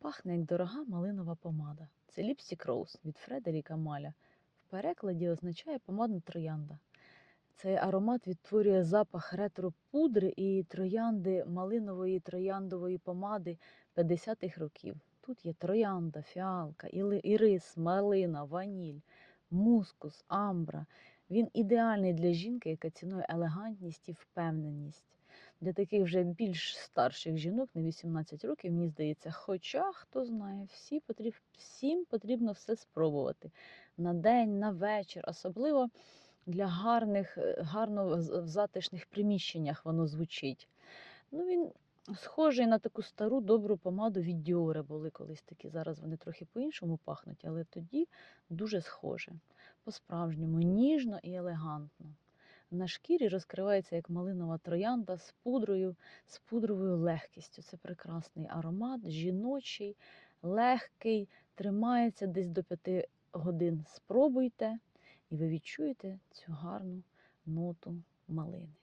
Пахне як дорога малинова помада. Це Lipstick Rose від Фредеріка Маля. В перекладі означає помадна троянда. Цей аромат відтворює запах ретро-пудри і троянди малинової трояндової помади 50-х років. Тут є троянда, фіалка, ірис, малина, ваніль, мускус, амбра. Він ідеальний для жінки, яка цінує елегантність і впевненість. Для таких вже більш старших жінок на 18 років, мені здається, хоча хто знає, всі потріб, всім потрібно все спробувати на день, на вечір, особливо для гарних, е, гарно в затишних приміщеннях воно звучить. Ну, він схожий на таку стару добру помаду від Діора були колись такі. Зараз вони трохи по-іншому пахнуть, але тоді дуже схоже. По-справжньому ніжно і елегантно. На шкірі розкривається як малинова троянда з пудрою, з пудровою легкістю. Це прекрасний аромат, жіночий, легкий, тримається десь до 5 годин. Спробуйте, і ви відчуєте цю гарну ноту малини.